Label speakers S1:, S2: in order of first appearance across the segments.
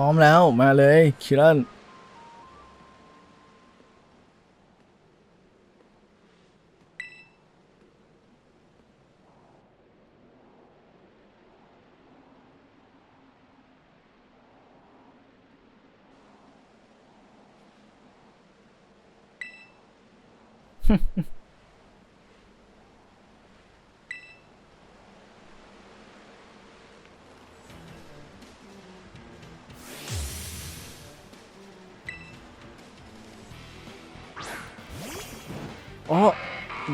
S1: พร้อมแล้วมาเลยคิรัน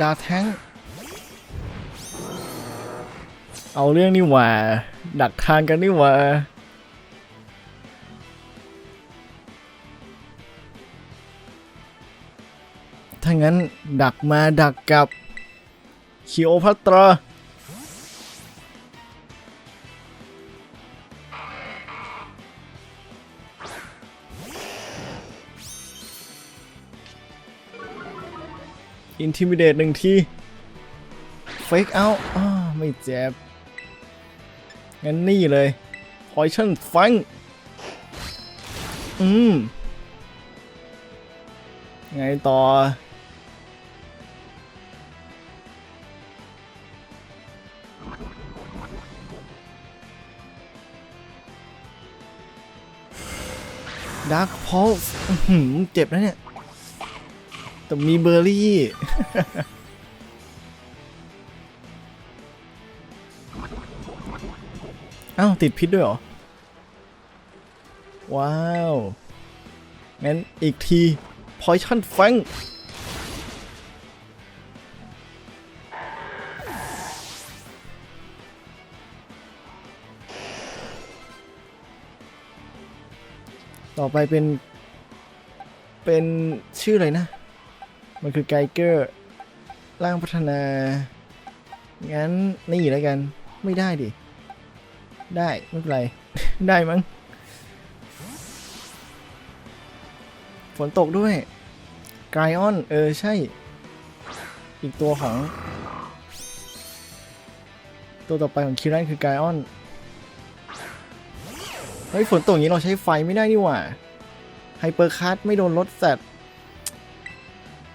S1: ดาแท้ง เอาเรื่องนี่หว่า ดักทางกันนี่หว่าถ้างั้นดักมาดักกับคิโอพัตรา อินทิมิเดตหนึ่งทีเฟกเอาอ้าไม่เจ็บ งั้นนี่เลยพอยชั่นฟัง อืม ไงต่อดาร์คพอลเจ็บนะเนี่ย แต่มีเบอร์รี่ อ้าว ติดพิษด้วยเหรอ ว้าว งั้นอีกทีพอยชั่นฟังต่อไปเป็น เป็นชื่ออะไรนะ มันคือไกเกอร์ร่างพัฒนา งั้นนี่แล้วกัน ไม่ได้ดิ ได้ไม่เป็นไร ได้มั้ง ฝนตกด้วยไกออน เออ ใช่ อีกตัวของ ตัวต่อไปของคิรันคือไกออน เฮ้ย ฝนตกอย่างนี้เราใช้ไฟไม่ได้นี่หว่าไฮเปอร์คัทไม่โดนรถสัตว์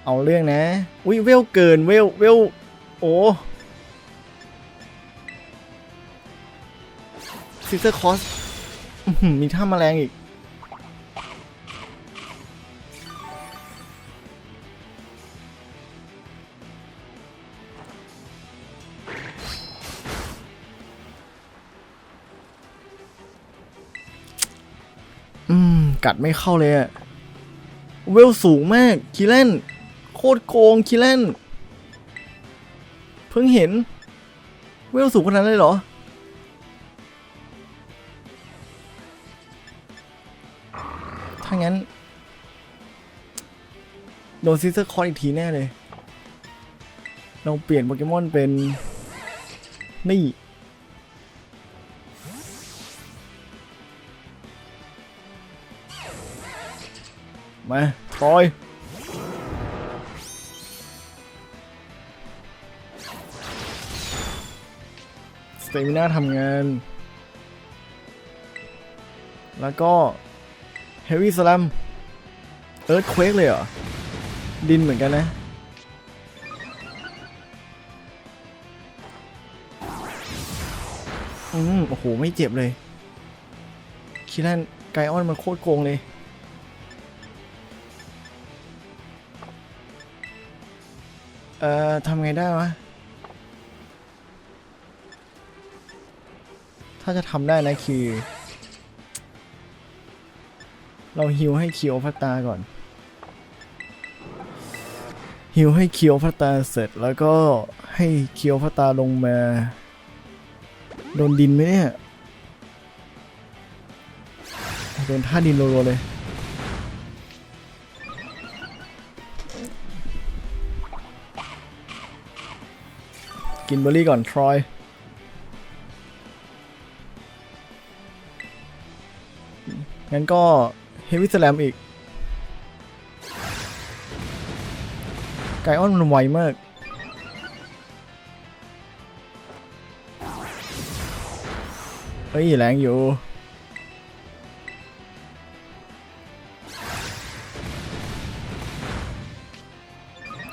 S1: เอาเรื่องนะ อุ้ยเวลเกินเวลเวลโอ้ซิสเตอร์คอสมีท่าแมลงอีก อืม กัดไม่เข้าเลยอะเวลสูงมาก คิเลน โคตรโกงคิเลนเพิ่งเห็น เวลสูงขนาดนั้นเลยเหรอ ถ้างั้น โดนซิสเตอร์คอร์อีกทีแน่เลย เราเปลี่ยนโปเกมอนเป็น นี่มาทรอย เตมิน่าทำงาน แล้วก็เฮฟวี่สลัมเอิร์ธเควกเลยเหรอ ดินเหมือนกันนะ อืม โอ้โห ไม่เจ็บเลย คิดว่าไกออนมันโคตรโกงเลย เอ่อทำไงได้วะ จะทำได้นะคือ เราฮิวให้เคียวพัตตาก่อนฮิวให้เคียวพัตตาเสร็จแล้วก็ให้เคียวพัตตาลงมาโดนดินไหมเนี่ยโดนท่าดินรัวๆเลยกินเบอร์รี่ก่อน ทรอย งั้นก็เฮวิสแลมอีก ไกออนมันไวมากเฮ้ยแรงอยู่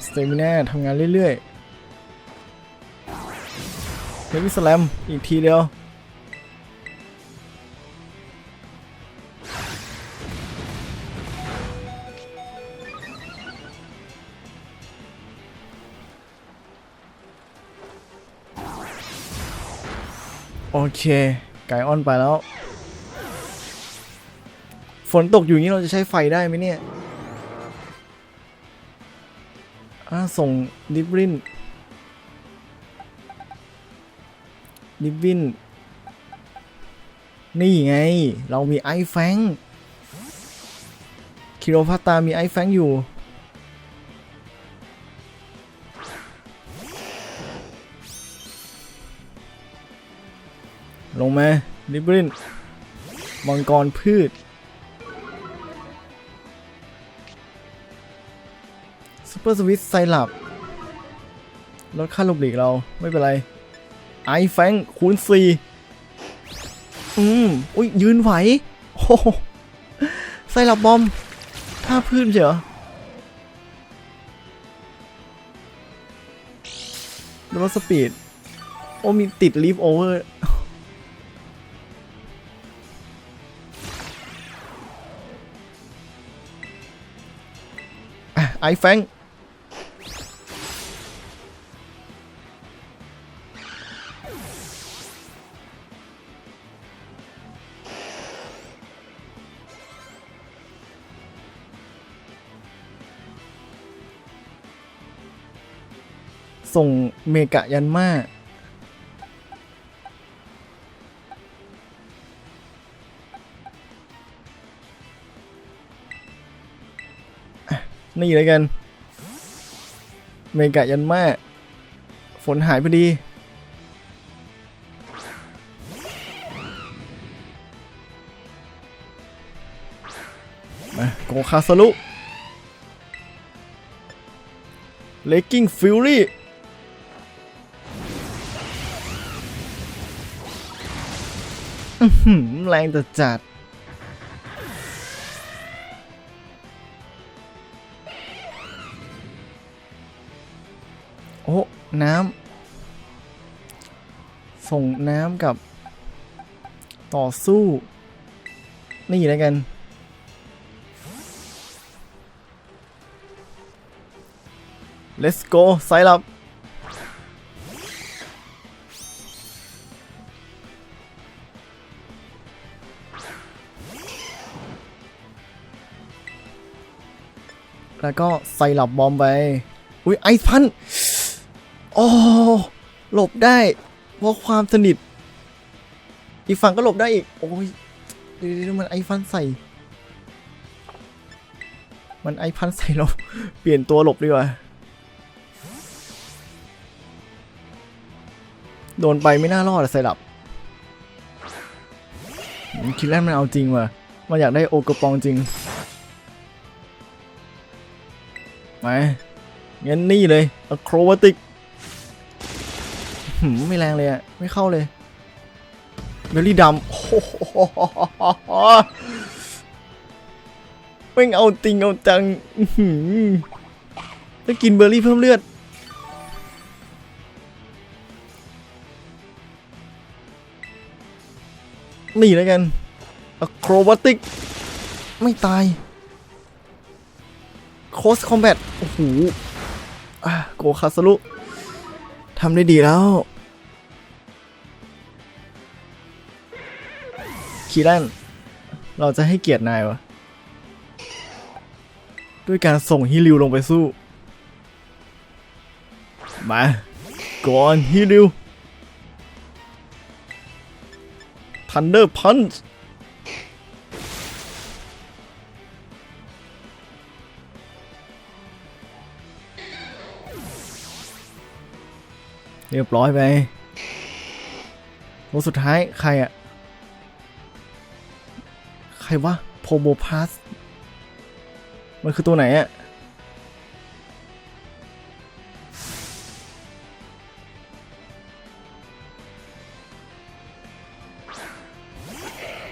S1: สเตมิน่าทำงานเรื่อยๆเฮวิสแลมอีกทีเดียว เค ไก่ออนไปแล้ว ฝนตกอยู่นี้เราจะใช้ไฟได้ไหมเนี่ยส่งดิบรินดิบวินนี่ไง เรามีไอแฟงคิโรพัตตามีไอแฟงอยู่ ลงมาดิบรินมังกรพืชซูเปอร์สวิตไซลับลดค่าลบหลีกเราไม่เป็นไร ไอแฟงคูณสี่อืมอุ้ยยืนไหวโอ้ไซลับบอมท่าพื้นเฉยเหรอแล้วสปีด โอ้มีติดลีฟโอเวอร์ ไอแฟงส่งเมกะยันมา นี่เลยกัน เมกะยันมาฝนหายพอดี มาโกคาสลุเลกกิ้งฟิวรี่แรงแต่จัด น้ำส่งน้ำกับ ต่อสู้ นี่แล้วกัน let's go ไซลับแล้วก็ไซลับบอมไป อุ้ยไอซ์พัน โอ้หลบได้ เพราะความสนิท อีกฝั่งก็หลบได้อีก โอ้ยเดี๋ยวมันไอฟันใส่ มันไอพันใส่เรา เปลี่ยนตัวหลบดีกว่า โดนไปไม่น่ารอดอะไซรัปอืมคิดแรกมันเอาจริงว่ะ มันอยากได้โอกระปองจริงมงั้นนี่เลยอะโครบาติก ไม่แรงเลยอะไม่เข้าเลยเบลลี่ดำโอ้โหไม่เอาจริงเอาจังหือแล้วกินเบอร์รี่เพิ่มเลือด นี่แล้วกันอะโครบติก ไม่ตาย โคสคอมแบท โอ้โหอะโกคาสลุ ทำได้ดีแล้วคีแลนเราจะให้เกียรตินายวะ ด้วยการส่งฮิริวลงไปสู้ มาก่อนฮิริวทันเดอร์พันช์ เรียบร้อยไปตัวสุดท้ายใครอะใครวะโพโบพาสมันคือตัวไหนอะ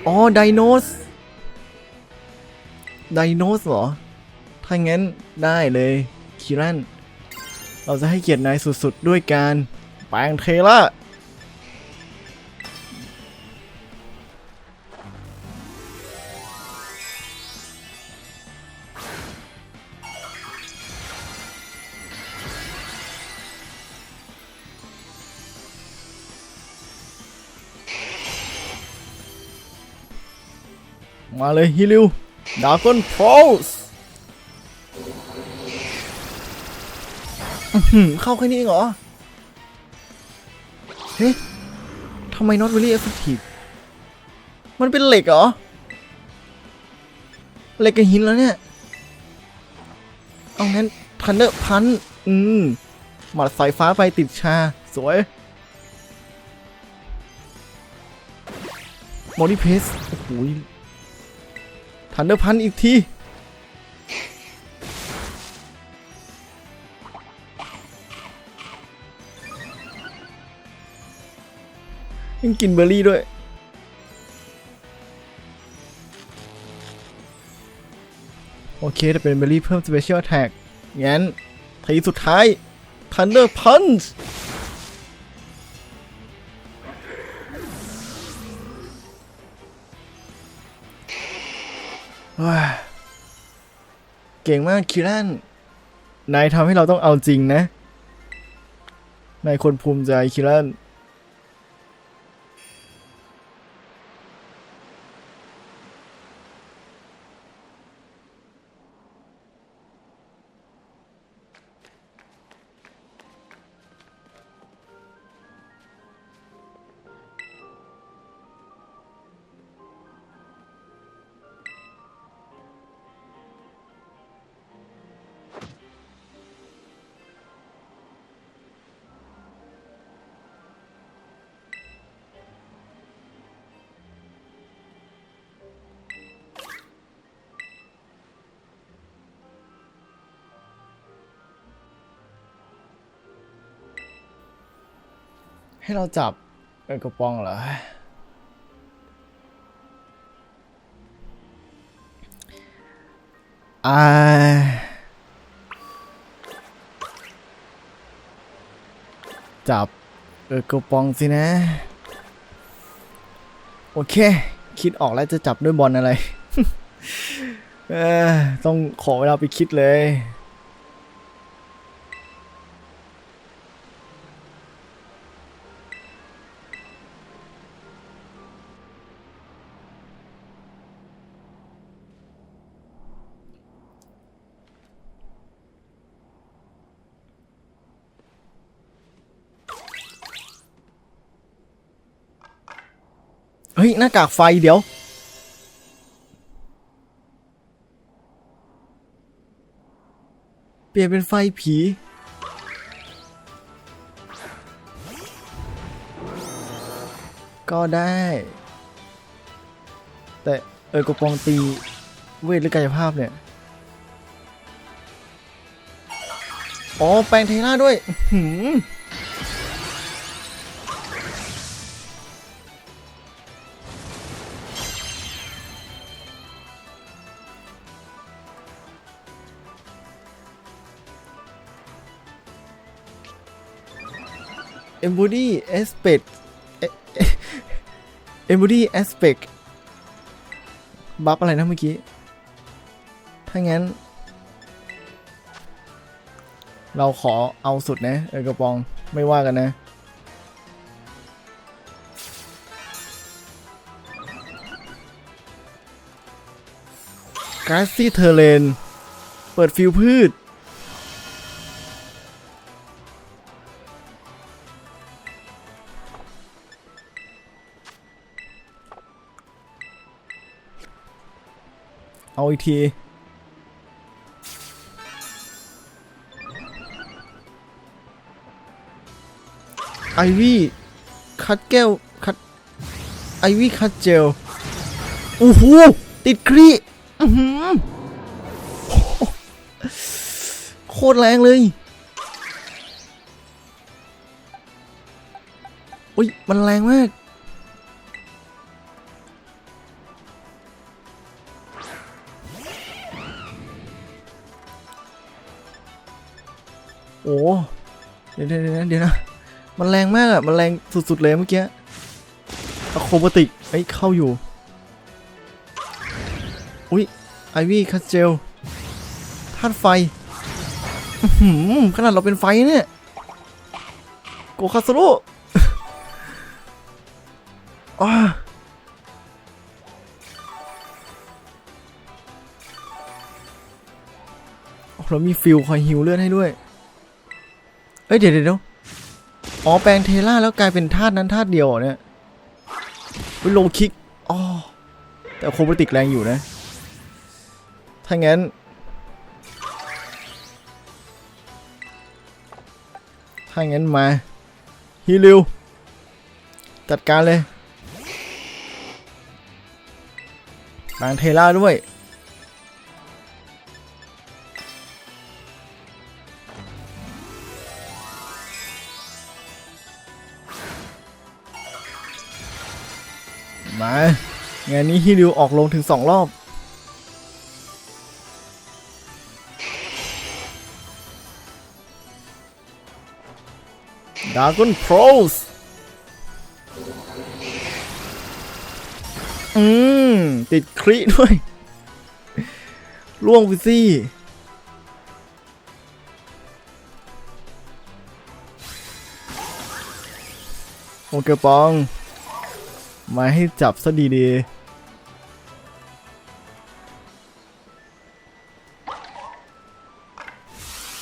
S1: อ๋อ ไดโนส ไดโนสเหรอ ถ้างั้นได้เลย คิรัน เราจะให้เกียรตินายสุดๆ ด้วยการ ปลงเทล่ามาเลยฮิลิวดากอนโพสเข้าแค่นี้เหรอ เฮ้ยทำไม not very effective มันเป็นเหล็กเหรอ เหล็กกับหินแล้วเนี่ย เอางั้นทันเดอร์พันอืมหมัดสายฟ้าไปติดชา สวยมอดี้เพสโอ้โหทันเดอร์พันอีกที ยังกินเบอร์รี่ด้วย โอเคแต่เป็นเบอร์รี่เพิ่ม Special Attack งั้นทีสุดท้าย Thunder Punch ว้าเก่งมากคิรันนายทำให้เราต้องเอาจริงนะ นายคนภูมิใจคิรัน ให้เราจับเออกระป๋องเหรอ อ่า จับเออกระป๋องสินะ โอเค คิดออกแล้วจะจับด้วยบอลอะไร เออต้องขอเวลาไปคิดเลย ฮ้ยหน้ากากไฟเดี๋ยว เปลี่ยนเป็นไฟผี ก็ได้ แต่เออกระปองตีเวทหรือกายภาพเนี่ย อ๋อ แปลงเทน่าด้วยหือ embody aspect เอ๊ะเอ๊ะ embody aspect บัฟอะไรนะเมื่อกี้ ถ้างั้น เราขอเอาสุดนะเออกระปองไม่ว่ากันนะกาซี่เทเลน เปิดฟิวพืช เอาอีกทีไอวี่คัดแก้วคัดไอวี่คัดเจลโอ้โหติดครีอื้อหือโคตรแรงเลยอุ้ยมันแรงมาก โอ้เดี๋ยวเดี๋ยวเดี๋ยวนะเดี๋ยวนะ มันแรงมากอะมันแรงสุดๆเลยเมื่อกี้อะโคบติกไอ้ยเข้าอยู่ อุ้ยไอวี่คัสเจลธาตุไฟหือขนาดเราเป็นไฟเนี่ย โกคาสโรุอ้าโอ้แล้วมีฟิลคอยฮิวเลือดให้ด้วย เอ้ยเดี๋ยวเดี๋ยวเดี๋ยวอ๋อแปลงเทล่าแล้วกลายเป็นธาตุนั้นธาตุเดียวเนี่ยวิโลคิกอ๋อแต่โคบติกแรงอยู่นะ ถ้างั้น ถ้างั้นมาฮิลิวจัดการเลยแปลงเทล่าด้วย งานนี้ฮิริวออกลงถึงสองรอบ ดากอนโพรสอืม ติดคริด้วย ล่วงไปสิโอเคปอง มาให้จับซะดีๆ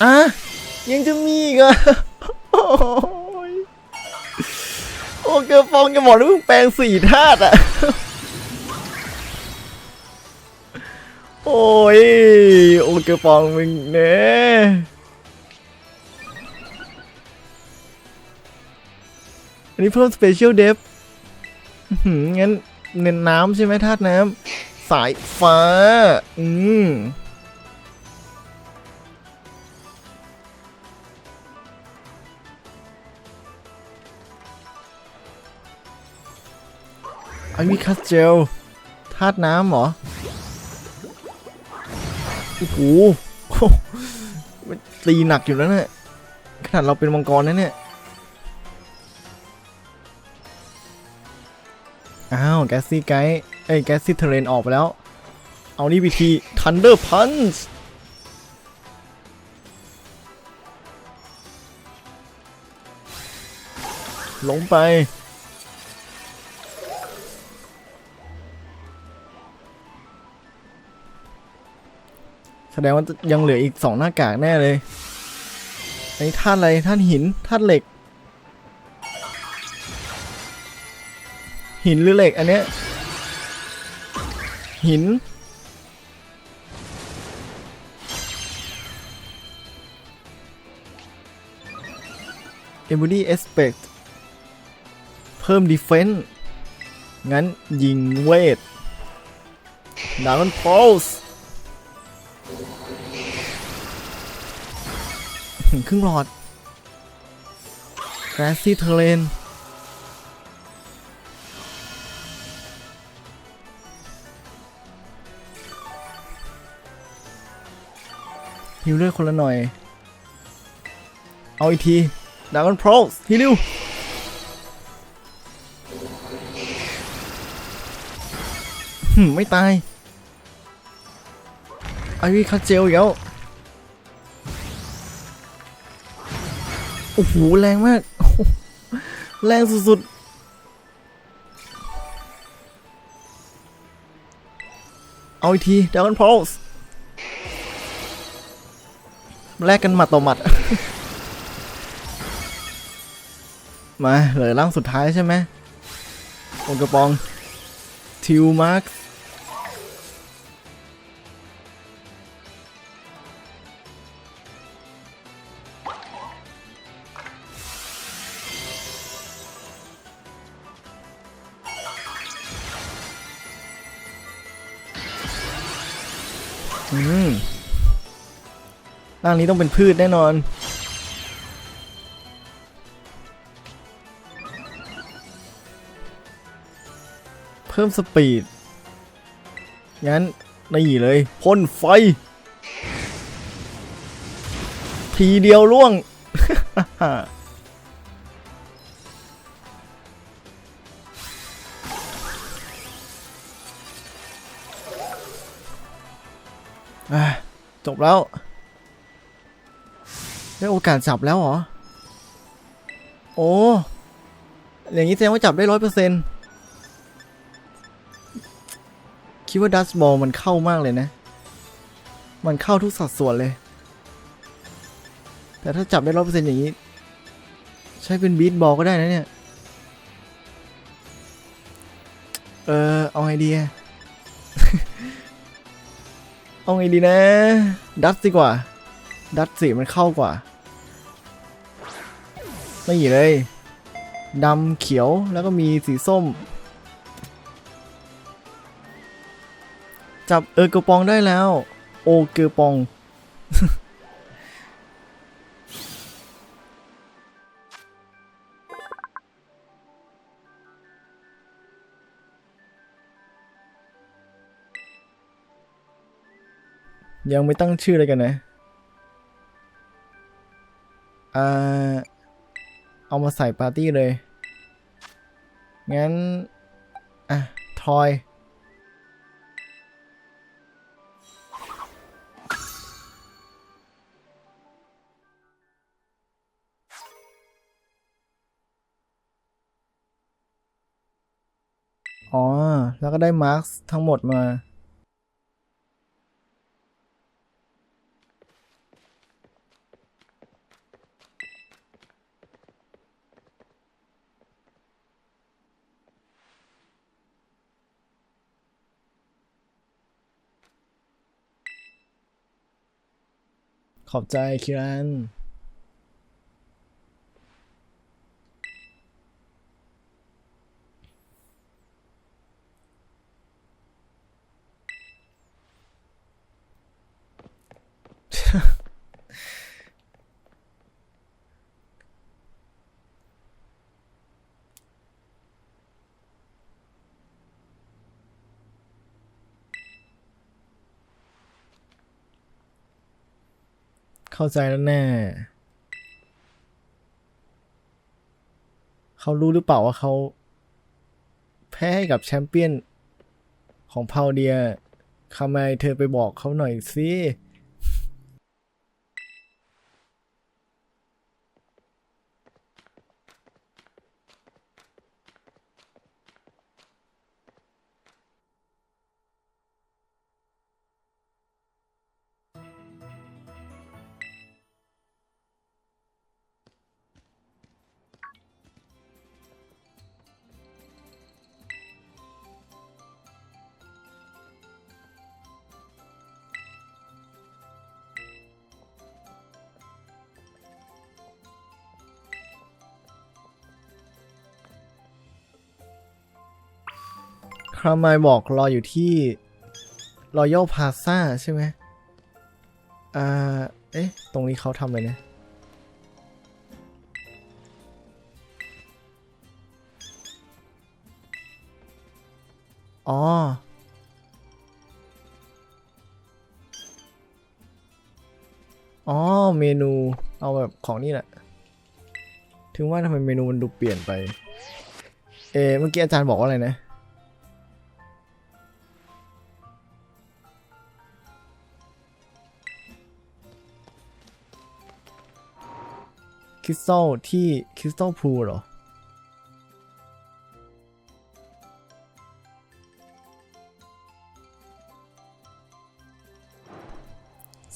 S1: อะยังจะมีอีกเหรอะโอ้ยโอเกอร์ฟองจะบอกว่ามึงแปลงสี่ธาตุอะ โอ้ย โอเกอร์ฟองมึงเนี่ยอันนี้เพิ่มสเปเชียลเดฟอื้อหือ งั้นเน้นน้ำใช่ไหมธาตุน้ำสายฟ้า อืมไอมีคัสเจลธาตุน้ำเหรอ โอ้โหมันตีหนักอยู่แล้วเนี่ยขนาดเราเป็นมังกรนะเนี่ย อ้าวแกสซี่ไกด์เอ้ยแกสซี่เทเรนออกไปแล้ว เอานี่วิธี Thunder Punch ลงไป แสดงว่ายังเหลืออีกสองหน้ากากแน่เลยไอ้ท่านอะไรท่านหินท่านเหล็ก หินหรือเหล็กอันเนี้ยหินเอมบอดี้ Aspect เพิ่มดีเฟนส์งั้นยิงเวทดาวน์พอลส์ครึ่งหลอดแรซซี่เทเลน ฮิวเลือดคนละหน่อย เอาอีกทีดากอนโพรสฮิลิวหึ่มไม่ตายไอวีคาเจลอีกแล้วโอ้โห แรงมาก แรงสุดๆ เอาอีกทีดากอนโพรส แลกกันหมัดต่อหมัด มาเหลือร่างสุดท้ายใช่ไหมองกระปอง ทิวมาร์คอืม ร่างนี้ต้องเป็นพืชแน่นอน เพิ่มสปีด งั้นนี่เลยพ่นไฟ ทีเดียวล่วง จบแล้ว ได้โอกาสจับแล้วเหรอ โอ้อย่างนี้แสดงว่าจับได้ร้อยเปอร์เซ็นต์คิดว่าดัสบอลมันเข้ามากเลยนะ มันเข้าทุกสัดส่วนเลย แต่ถ้าจับได้ร้อยเปอร์เซ็นต์อย่างนี้ ใช้เป็นบีทบอลก็ได้นะเนี่ย เออ เอาไงดีอะเอาไงดีนะ ดัตดีกว่า ดัตสีมันเข้ากว่า ไม่หยีเลยดำเขียวแล้วก็มีสีส้ม จับเออร์กระปองได้แล้ว โอเกอปอง ยังไม่ตั้งชื่อเลยกันนะ อ่า เอามาใส่ปาร์ตี้เลย งั้น อะ ทอย อ๋อ แล้วก็ได้มาร์คทั้งหมดมา ขอบใจคิรัน เข้าใจแล้วแน่ เขารู้หรือเปล่าว่าเขา แพ้ให้กับแชมเปี้ยนของพาวเดียทำไมเธอไปบอกเขาหน่อยสิ ครามายบอกรออยู่ที่รอยัลพาซาใช่ไหมอ่า เอ๊ะ ตรงนี้เขาทำอะไรนะ อ๋อ อ๋อ เมนู เอาแบบของนี่แหละ ถึงว่าทำไมเมนูมันดูเปลี่ยนไป เอะเมื่อกี้อาจารย์บอกว่าอะไรนะ ริสตัลที่คริสตัลพูลเหรอ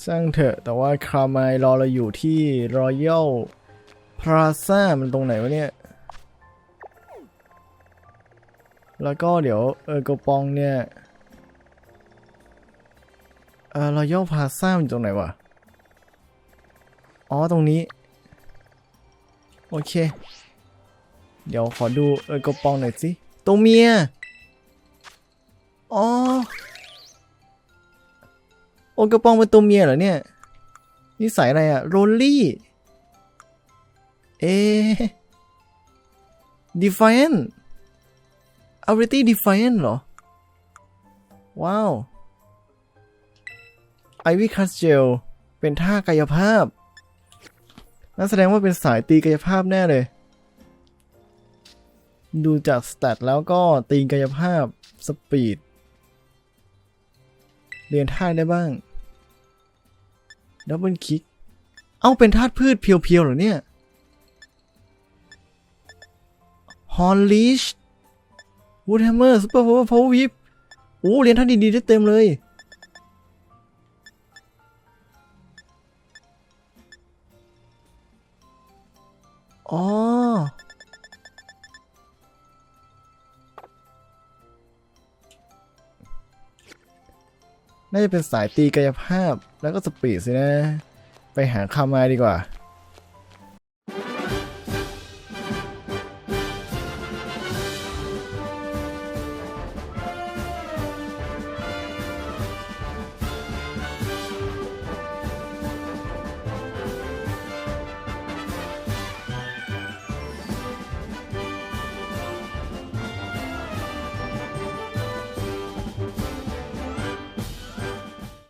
S1: สร้างเถอะแต่ว่าครามายรอเราอยู่ที่รอยัลพลาซ่ามันตรงไหนวะเนี่ย แล้วก็เดี๋ยวเออร์โกปองเนี่ยเออรอยัลพลาซ่ามันอยู่ตรงไหนวะอ๋อ ตรงนี้ โอเค เดี๋ยวขอดูเออกระปองหน่อยสิตัวเมีย อ๋อ โอกระปองเป็นตัวเมียเหรอเนี่ย นิสัยอะไรอะโรลลี่ เอ๊ะ Defiant Ability Defiant เหรอ ว้าว Ivy Cast Gel เป็นท่ากายภาพ นั่นแสดงว่าเป็นสายตีกายภาพแน่เลย ดูจากสแตทแล้วก็ตีกายภาพสปีด เรียนท่าได้บ้าง ดับเบิลคิก เอ้าเป็นธาตุพืชเพียวๆเหรอเนี่ยฮอนลิชวูดแฮมเมอร์ซูเปอร์พาวเวอร์พาวเวอร์วิปโอ้เรียนท่าดีๆได้เต็มเลย น่าจะเป็นสายตีกายภาพแล้วก็สปีดสินะ ไปหาคามาดีกว่า